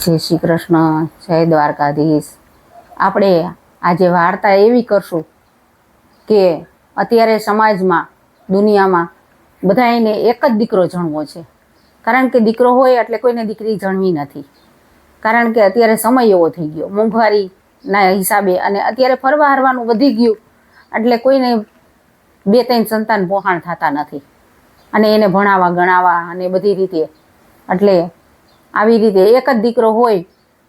જય શ્રી કૃષ્ણ, જય દ્વારકાધીશ. આપણે આજે વાર્તા એવી કરશું કે અત્યારે સમાજમાં, દુનિયામાં બધાને એક જ દીકરો જણવો છે. કારણ કે દીકરો હોય એટલે કોઈને દીકરી જણવી નથી. કારણ કે અત્યારે સમય એવો થઈ ગયો. મોંઘવારીના હિસાબે અને અત્યારે ફરવા હરવાનું વધી ગયું એટલે કોઈને બે ત્રણ સંતાન પોહાણ થતા નથી. અને એને ભણાવવા, ગણાવવા અને બધી રીતે. એટલે આવી રીતે એક જ દીકરો હોય.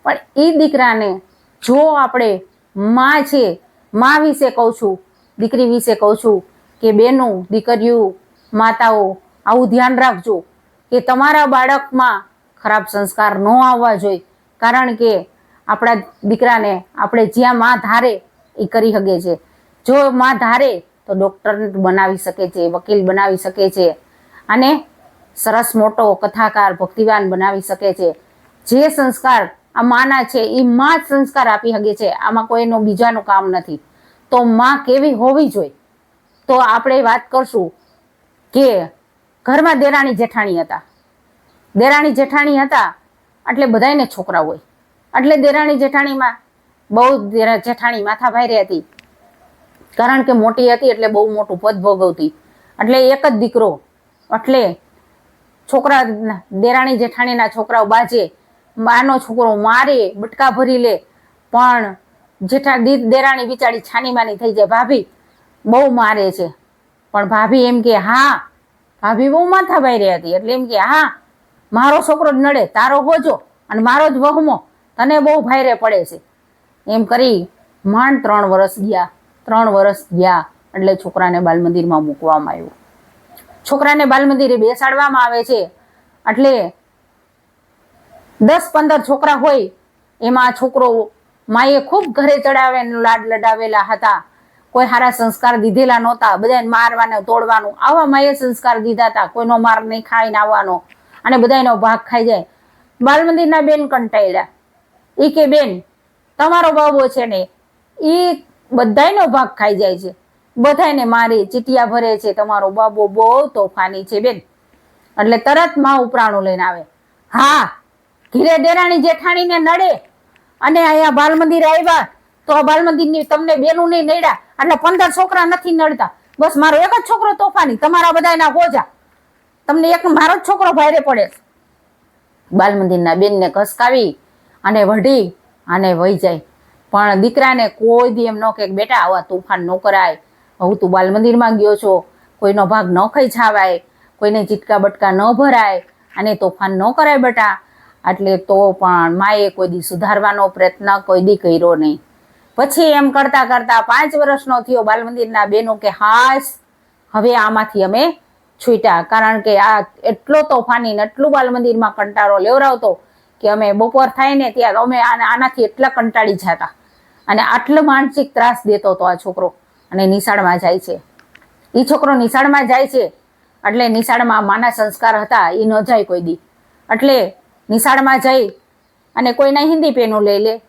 પણ એ દીકરાને જો આપણે માં છે, માં વિશે કહું છું, દીકરી વિશે કહું છું કે બેનું, દીકરીઓ, માતાઓ, આવું ધ્યાન રાખજો કે તમારા બાળકમાં ખરાબ સંસ્કાર ન આવવા જોઈએ. કારણ કે આપણા દીકરાને આપણે જ્યાં માં ધારે એ કરી શકે છે. જો માં ધારે તો ડૉક્ટર બનાવી શકે છે, વકીલ બનાવી શકે છે. અને સરસ મોટો કથાકાર ભક્તિવાન બનાવી શકે છે. જે સંસ્કાર આ માના છે એ માં જ સંસ્કાર આપી શકે છે. આમાં કોઈનું બીજાનું કામ નથી. તો માં કેવી હોવી જોઈએ? તો આપણે વાત કરશું કે ઘરમાં દેરાણી જેઠાણી હતા. દેરાણી જેઠાણી હતા એટલે બધાને છોકરા હોય. એટલે દેરાણી જેઠાણીમાં બહુ જેઠાણી માથા ભાઈ હતી. કારણ કે મોટી હતી એટલે બહુ મોટું પદ ભોગવતી. એટલે એક જ દીકરો. એટલે છોકરા દેરાણી જેઠાણીના છોકરાઓ બાજે માનો છોકરો મારે, બટકા ભરી લે. પણ જેઠા દી- દેરાણી બિચારી છાની માની થઈ જાય. ભાભી, બહુ મારે છે. પણ ભાભી એમ કે, હા. ભાભી બહુ માથા ભાઈ હતી. એટલે એમ કે, હા, મારો છોકરો જ નડે, તારો હોજો અને મારો જ વહમો. તને બહુ ભાઈરે પડે છે. એમ કરી માંડ ત્રણ વર્ષ ગયા. ત્રણ વર્ષ ગયા એટલે છોકરાને બાલ મંદિરમાં મૂકવામાં આવ્યું. છોકરાને બાલ મંદિરે બેસાડવામાં આવે છે. એટલે દસ પંદર છોકરા હોય, એમાં છોકરો માએ ખૂબ ઘરે ચડાવે લાડ લડાવેલા હતા. કોઈ સારા સંસ્કાર દીધેલા નહોતા. બધાને મારવાનું તોડવાનું. આવા માએ સંસ્કાર દીધા હતા. કોઈનો માર નહીં ખાઈને આવવાનો. અને બધાનો ભાગ ખાઈ જાય. બાલ મંદિરના બેન કંટાળ્યા એ કે, બેન, તમારો બાબો છે ને એ બધાયનો ભાગ ખાઈ જાય છે. બધાને મારે, ચીટિયા ભરે છે, તમારો બાબો બહુ તોફાની છે, બેન. એટલે તરતમાં ઉપરાણું લઈને આવે. હા, ઘીરે દેરાણી જેઠાણીને નડે. અને અહીંયા બાલ મંદિર આવ્યા તો આ બાલ મંદિરની તમને બેનું નહીં નડ્યા. એટલે પંદર છોકરા નથી નડતા. બસ મારો એક જ છોકરો તોફાની, તમારા બધાના ગોજા. તમને એક મારો જ છોકરો ભારે પડે બાલ મંદિરના બેનને ઘસકાવી અને વઢી અને વહી જાય. પણ દીકરાને કોઈ દી એમ ન કે બેટા, આવા તોફાન ન કરાય. હું તું બાલ મંદિરમાં ગયો છો. કોઈનો ભાગ ન ખાઈ છાવાય. કોઈને ચીટકા બટકા ન ભરાય. અને તોફાન ન કરાય બેટા. એટલે તો પણ માએ કોઈ દી સુધારવાનો પ્રયત્ન કોઈ દી કર્યો નહીં. પછી એમ કરતા કરતા પાંચ વર્ષનો થયો બાલ મંદિરના બેનો કે, હાશ, હવે આમાંથી અમે છૂટ્યા. કારણ કે આ એટલો તોફાની ને એટલું બાલ મંદિરમાં કંટાળો લેવરાવતો કે અમે બપોર થાય ને ત્યાં અમે આને- આનાથી એટલા કંટાળી જતા. અને આટલો માનસિક ત્રાસ દેતો હતો આ છોકરો. અને નિશાળમાં જાય છે. એ છોકરો નિશાળમાં જાય છે એટલે નિશાળમાં માના સંસ્કાર હતા એ ન જાય કોઈ દી. એટલે નિશાળમાં જઈ અને કોઈના હિન્દી પેનો લઈ લે,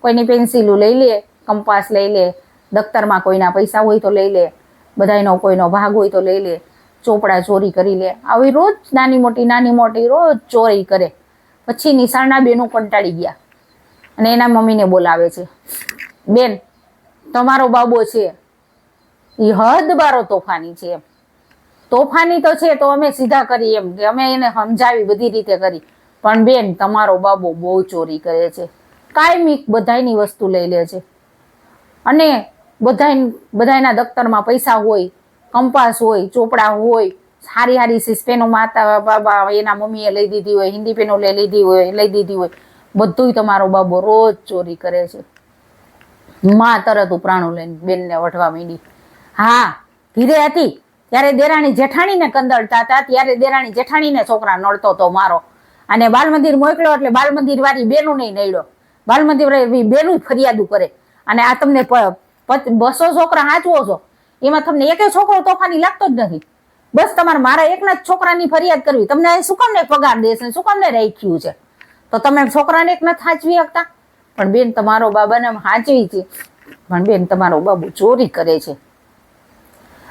કોઈની પેન્સિલો લઈ લે, કંપાસ લઈ લે, દફતરમાં કોઈના પૈસા હોય તો લઈ લે, બધાયનો કોઈનો ભાગ હોય તો લઈ લે, ચોપડા ચોરી કરી લે. આવી રોજ નાની મોટી નાની મોટી રોજ ચોરી કરે. પછી નિશાળના બેનો કંટાળી ગયા. અને એના મમ્મીને બોલાવે છે. બેન, તમારો બાબો છે. એ હદ બારો તોફાની છે એમ. તોફાની તો છે તો અમે સીધા કરી એમ કે અમે એને સમજાવી બધી રીતે કરી. પણ બેન, તમારો બાબો બહુ ચોરી કરે છે. કાયમી બધાયની વસ્તુ લઈ લે છે. અને બધા બધાના દફતરમાં પૈસા હોય, કંપાસ હોય, ચોપડા હોય, સારી સારી સીસ પેનો માતા, બાબા, એના મમ્મીએ લઈ દીધી હોય, હિન્દી પેનો લઈ લીધી હોય, લઈ દીધી હોય. બધુંય તમારો બાબો રોજ ચોરી કરે છે. માં તરત ઉપરાણું લઈને બેનને વઢવા માંડી. હા, ધીરે હતી. ત્યારે દેરાણી જેઠાણીને કંદળતા હતા. ત્યારે દેરાણી જેઠાણીને છોકરા નડતો તો મારો. અને બાલ મંદિર મોકલ્યો એટલે બાલ મંદિર વાળી બેનું નહીં નડ્યો. બાલ મંદિર બેનું ફરિયાદું કરે અને આ તમને બસો છોકરા હાચવો છો? એમાં તમને એકે છોકરો તોફાની લાગતો જ નથી. બસ તમારે મારા એકના જ છોકરાની ફરિયાદ કરવી. તમને શું કામને પગાર દેશે? શું કામને રાખ્યું છે? તો તમે છોકરાને એક નથી હાચવી શકતા? પણ બેન, તમારો બાબાને હાચવી છે. પણ બેન, તમારો બાબુ ચોરી કરે છે.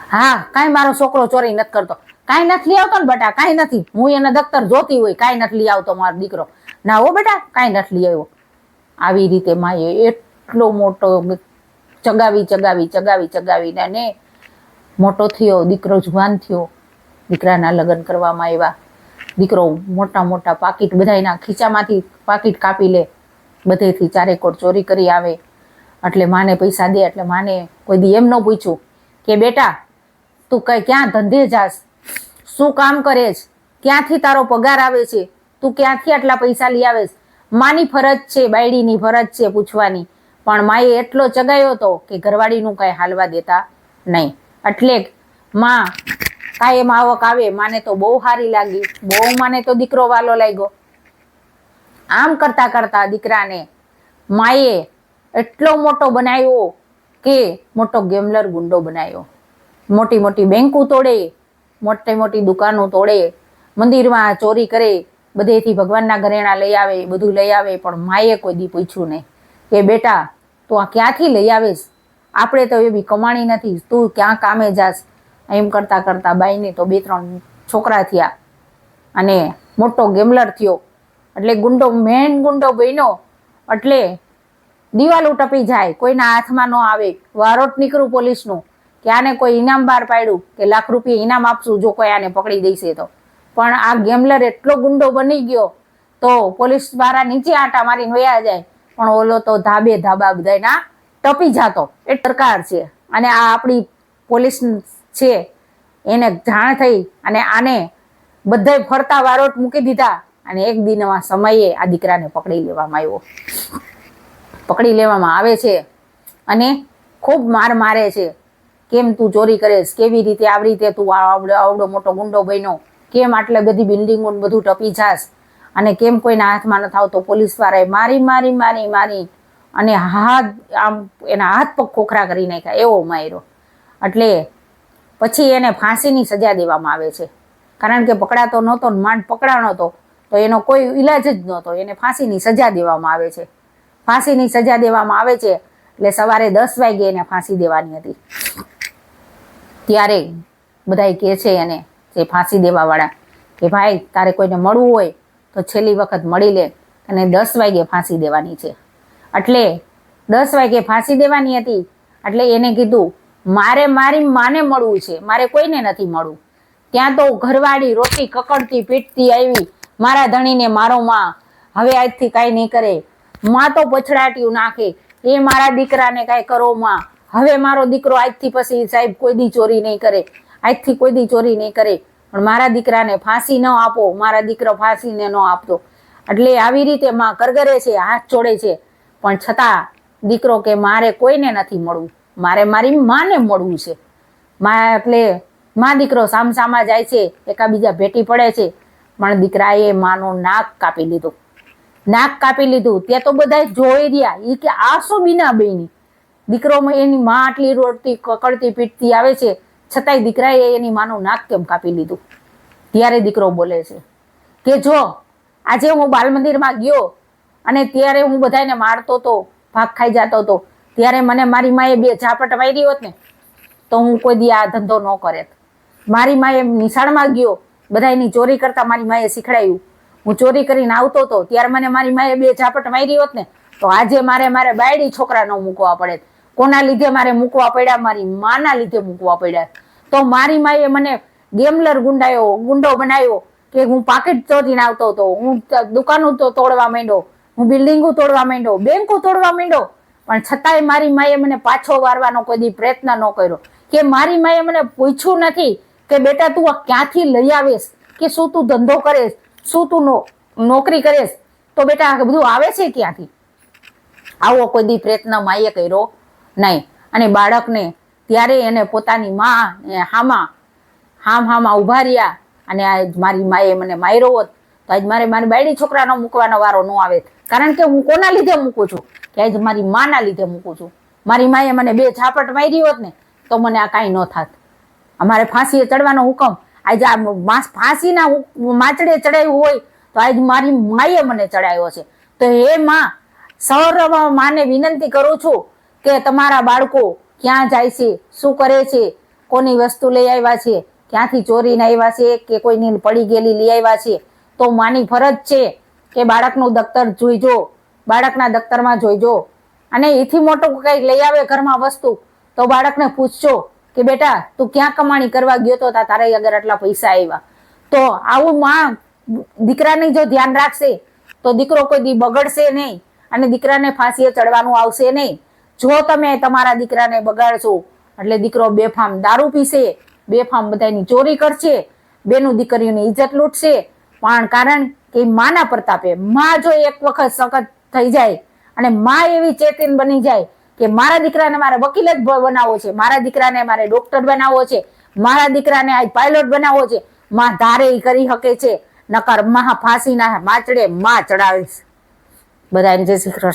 હા, કાંઈ મારો છોકરો ચોરી નથી કરતો. કાંઈ નથી લઈ આવતો ને બટા, કાંઈ નથી. હું એને દફતર જોતી હોય, કાંઈ નથી લઈ આવતો મારો દીકરો. ના હો બેટા, કાંઈ નથી લઈ આવ્યો. આવી રીતે માએ એટલો મોટો ચગાવી ચગાવી ચગાવી, ચગાવીને અને મોટો થયો, દીકરો જુવાન થયો. દીકરાના લગ્ન કરવામાં આવ્યા. દીકરો મોટા મોટા પાકીટ બધાના ખીચામાંથી પાકીટ કાપી લે. બધેથી ચારેકોટ ચોરી કરી આવે. એટલે માને પૈસા દે, એટલે માને કોઈ દી એમ ન પૂછ્યું કે બેટા તું કઈ ક્યાં ધંધે જાસ શું કામ કરે છે? ક્યાંથી તારો પગાર આવે છે? તું ક્યાંથી આટલા પૈસા લઈ આવે માની ફરજ છે, બાયડીની ફરજ છે પૂછવાની. પણ માએ એટલો ચગાયો હતો કે ઘરવાળીનું કાંઈ હાલવા દેતા નહીં. એટલે માં કાયમ આવક આવે, માને તો બહુ સારી લાગી. બહુ માને તો દીકરો વાલો લાગ્યો. આમ કરતા કરતા દીકરાને માએ એટલો મોટો બનાવ્યો કે મોટો ગેમલર ગુંડો બનાવ્યો. મોટી મોટી બેંકો તોડે, મોટી મોટી દુકાનો તોડે, મંદિરમાં ચોરી કરે, બધેથી ભગવાનના ઘરેણા લઈ આવે, બધું લઈ આવે, પણ માએ કોઈ દી પૂછ્યું નહીં. કે બેટા, તું આ ક્યાંથી લઈ આવીશ? આપણે તો એવી કમાણી નથી, તું ક્યાં કામે જાસ એમ કરતાં કરતાં બાઈને તો બે ત્રણ છોકરા થયા. અને મોટો ગેમલર થયો. એટલે ગુંડો, મેન ગુંડો બન્યો. એટલે દિવાલો ટપી જાય, કોઈના હાથમાં ન આવે. વારોટ નીકળું પોલીસનું. કે આને કોઈ ઇનામ બહાર પાડ્યું કે લાખ રૂપિયા ઇનામ આપશું જો કોઈ આને પકડી દેશે તો. પણ આ ગેમલર એટલો ગુંડો બની ગયો તો પોલીસ દ્વારા નીચે આટા મારીને વયા જાય. પણ ઓલો તો ધાબે ધાબા બધાના ટપી જતો. એ સરકાર છે. અને આ આપણી પોલીસ છે. એને જાણ થઈ અને આને બધાય ફરતા વારોટ મૂકી દીધા. અને એક દિનમાં સમયે આ દીકરાને પકડી લેવામાં આવ્યો. પકડી લેવામાં આવે છે. અને ખૂબ માર મારે છે. કેમ તું ચોરી કરેશ? કેવી રીતે આવી રીતે તું આવડો આવડો મોટો ગુંડો બન્યો? કેમ આટલે બધી બિલ્ડિંગો બધું ટપી જાશ? અને કેમ કોઈના હાથમાં ન થાવ તો પોલીસ વાળાએ મારી મારી મારી મારી અને હાથ આમ એના હાથ પગ ખોખરા કરી નાખ્યા, એવો માર્યો. એટલે પછી એને ફાંસીની સજા દેવામાં આવે છે. કારણ કે પકડાતો નહોતો માંડ પકડાણો હતો, તો એનો કોઈ ઈલાજ જ નહોતો. એને ફાંસીની સજા દેવામાં આવે છે. ફાંસીની સજા દેવામાં આવે છે, એટલે સવારે દસ વાગે એને ફાંસી દેવાની હતી. ત્યારે બધાય કહે છે એને જે ફાંસી દેવાવાળા કે ભાઈ, તારે કોઈને મળવું હોય તો છેલ્લી વખત મળી લે અને દસ વાગે ફાંસી દેવાની છે. એટલે દસ વાગે ફાંસી દેવાની હતી, એટલે એને કીધું, મારે મારી માને મળવું છે, મારે કોઈને નથી મળવું. ત્યાં તો ઘરવાળી રોટી કકડતી, પીટતી આવી, મારા ધણીને મારો માં, હવે આજથી કાંઈ નહીં કરે, માં તો પછડાટ્યું નાખે, એ મારા દીકરાને કાંઈ કરો, માં. હવે મારો દીકરો આજથી પછી સાહેબ કોઈ દી ચોરી નહીં કરે. આજથી કોઈ દી ચોરી નહીં કરે. પણ મારા દીકરાને ફાંસી ન આપો. મારા દીકરો ફાંસીને ન આપતો. એટલે આવી રીતે માં કરગરે છે, હાથ જોડે છે. પણ છતાં દીકરો કે મારે કોઈને નથી મળવું. મારે મારી માને મળવું છે. મા એટલે મા દીકરો સામસામા જાય છે, એકાબીજા ભેટી પડે છે. પણ દીકરાએ માનું નાક કાપી લીધું. નાક કાપી લીધું. તે તો બધા જોઈ રહ્યા. એ કે આ શું બીના બની દીકરો એની માં આટલી રોડતી કકડતી પીટતી આવે છે, છતાંય દીકરાએ એની માનું નાક કેમ કાપી લીધું? ત્યારે દીકરો બોલે છે કે જો, આજે હું બાલ મંદિરમાં ગયો અને ત્યારે હું બધાને મારતો હતો ભાગ ખાઈ જતો હતો ત્યારે મને મારી માએ બે ઝાપટ મારી હોત ને, તો હું કોઈ દી આ ધંધો ન કરે. મારી માએ નિશાળમાં ગયો બધાની ચોરી કરતા મારી માએ શીખડાયું. હું ચોરી કરીને આવતો હતો ત્યારે મને મારી માએ બે ઝાપટ મારી હોત ને, તો આજે મારે મારે બાયડી છોકરા ન મૂકવા પડે. કોના લીધે મારે મૂકવા પડ્યા? મારી માના લીધે મૂકવા પડ્યા. તો મારી માએ મને ગેમલર ગુંડાયો, ગુંડો બનાવ્યો કે હું પાકેટ ચોરીને આવતો હતો. હું દુકાનો તો તોડવા માંડ્યો. હું બિલ્ડિંગો તોડવા માંડ્યો. બેંકો તોડવા માંડ્યો. પણ છતાંય મારી માએ મને પાછો વારવાનો કોઈ પ્રયત્ન ન કર્યો. કે મારી માએ મને પૂછ્યું નથી કે બેટા તું આ ક્યાંથી લઈ આવીશ? કે શું તું ધંધો કરેશ? શું તું નોકરી કરેશ? તો બેટા બધું આવે છે ક્યાંથી? આવો કોઈ દી પ્રયત્ન માએ કર્યો. નહીં. અને બાળકને ત્યારે એને પોતાની મા હામા, હામ હામાં ઊભા રહ્યા. અને આજ મારી માએ મને માર્યો હોત, તો આજ મારે મારી બાયડી છોકરાનો મૂકવાનો વારો ન આવે. કારણ કે હું કોના લીધે મૂકું છું? કે આજ મારી માના લીધે મૂકું છું. મારી માએ મને બે ઝાપટ મારી હોત ને, તો મને આ કાંઈ ન થાત. અમારે ફાંસીએ ચડવાનો હુકમ. આજે આ માસ ફાંસીના માચડે ચડાવ્યું હોય, તો આજ મારી માએ મને ચડાવ્યો છે. તો હે માં સૌરવ માને વિનંતી કરું છું કે તમારા બાળકો ક્યાં જાય છે, શું કરે છે, કોની વસ્તુ લઈ આવ્યા છે, ક્યાંથી ચોરીને આવ્યા છે, કે કોઈની પડી ગયેલી લઈ આવ્યા છે. તો માની ફરજ છે કે બાળકનું દફતર જોઈજો, બાળકના દફતરમાં જોઈજો. અને એથી મોટું કંઈક લઈ આવે ઘરમાં વસ્તુ, તો બાળકને પૂછજો કે બેટા, તું ક્યાં કમાણી કરવા ગયો તો તારે આગળ આટલા પૈસા આવ્યા તો આવું માં દીકરાને જો ધ્યાન રાખશે, તો દીકરો કોઈ દી બગડશે નહીં અને દીકરાને ફાંસીએ ચડવાનું આવશે નહીં. જો તમે તમારા દીકરાને બગાડશો, એટલે દીકરો બેફામ દારૂ પીશે, બેફામ બધાની ચોરી કરશે, બેનું દીકરીઓની ઇજ્જત લૂંટશે. પણ કારણ કે માના પ્રતાપે માં જો એક વખત સખત થઈ જાય અને માં એવી ચેતન બની જાય કે મારા દીકરાને મારે વકીલ જ બનાવવો છે, મારા દીકરાને મારે ડોક્ટર બનાવવો છે, મારા દીકરાને આ પાયલોટ બનાવવો છે, માં ધારે કરી શકે છે. નકર મહા ફાંસીના માચડે માં ચડાવીશ. બધા જય શ્રી કૃષ્ણ.